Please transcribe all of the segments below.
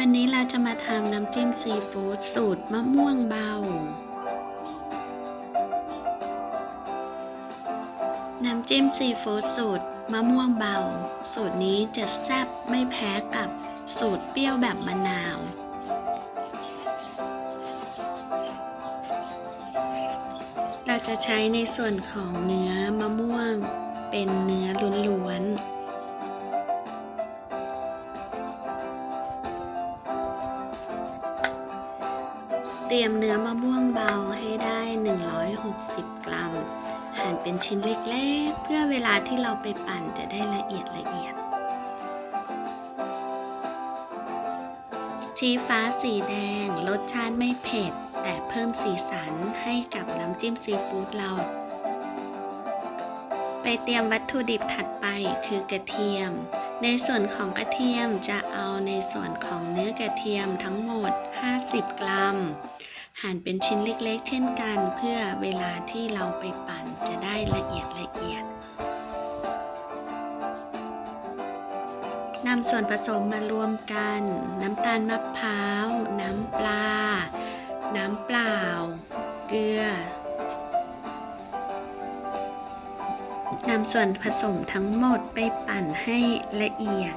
วันนี้เราจะมาทำน้ำจิ้มซีฟู้ดสูตรมะม่วงเบา น้ำจิ้มซีฟู้ดสูตรมะม่วงเบา สูตรนี้จะแซ่บไม่แพ้กับสูตรเปรี้ยวแบบมะนาว เราจะใช้ในส่วนของเนื้อมะม่วงเป็นเนื้อล้วนๆ เตรียมเนื้อมะม่วงเบาให้ได้ 160 กรัม หั่นเป็นชิ้นเล็กๆ เพื่อเวลาที่เราไปปั่นจะได้ละเอียดละเอียด ชี้ฟ้าสีแดง รสชาติไม่เผ็ด แต่เพิ่มสีสันให้กับน้ำจิ้มซีฟู้ดเรา ไปเตรียมวัตถุดิบถัดไปคือกระเทียม ในส่วนของกระเทียมจะเอาในส่วนของเนื้อกระเทียมทั้งหมด 50 กรัม หั่นเป็นชิ้นเล็กๆ เช่นกัน เพื่อเวลาที่เราไปปั่นจะได้ละเอียดละเอียดนำส่วนผสมมารวมกัน น้ำตาลมะพร้าว น้ำปลา น้ำเปล่า เกลือำส่วนผสมทั้งหมดไปปั่นให้ละเอียด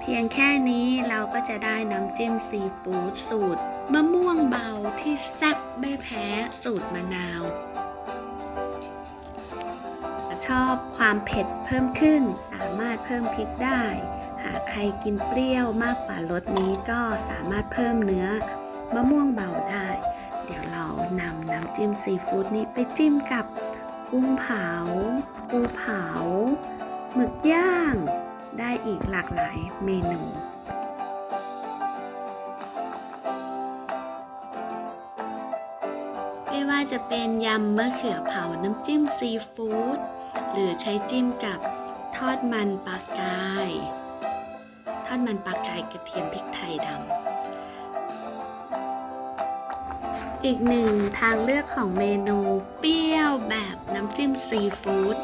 เพียงแค่นี้เราก็จะได้น้ำจิ้มซีฟู้ดสูตรมะม่วงเบาที่แซ่บไม่แพ้สูตรมะนาว ชอบความเผ็ดเพิ่มขึ้นสามารถเพิ่มพริกได้หากใครกินเปรี้ยวมากกว่ารสนี้ก็สามารถเพิ่มเนื้อ มะม่วงเบาได้ เดี๋ยวเรานำน้ำจิ้มซีฟู้ดนี้ไปจิ้มกับกุ้งเผา ปูเผา หมึกย่าง ได้อีกหลากหลายเมนูไม่ว่าจะเป็นยำมะเขือเผาน้ำจิ้มซีฟู้ดหรือใช้จิ้มกับทอดมันปลากาย ทอดมันปลากายกระเทียมพริกไทยดำ อีกหนึ่งทางเลือกของเมนูเปรี้ยวแบบน้ำจิ้มซีฟู้ด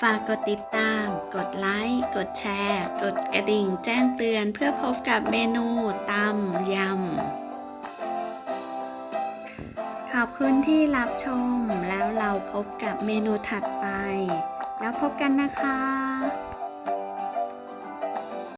ฝากกดติดตาม กดไลค์ กดแชร์ กดกระดิ่งแจ้งเตือนเพื่อพบกับเมนูตำยำ ขอบคุณที่รับชมแล้วเราพบกับเมนูถัดไป แล้วพบกันนะคะ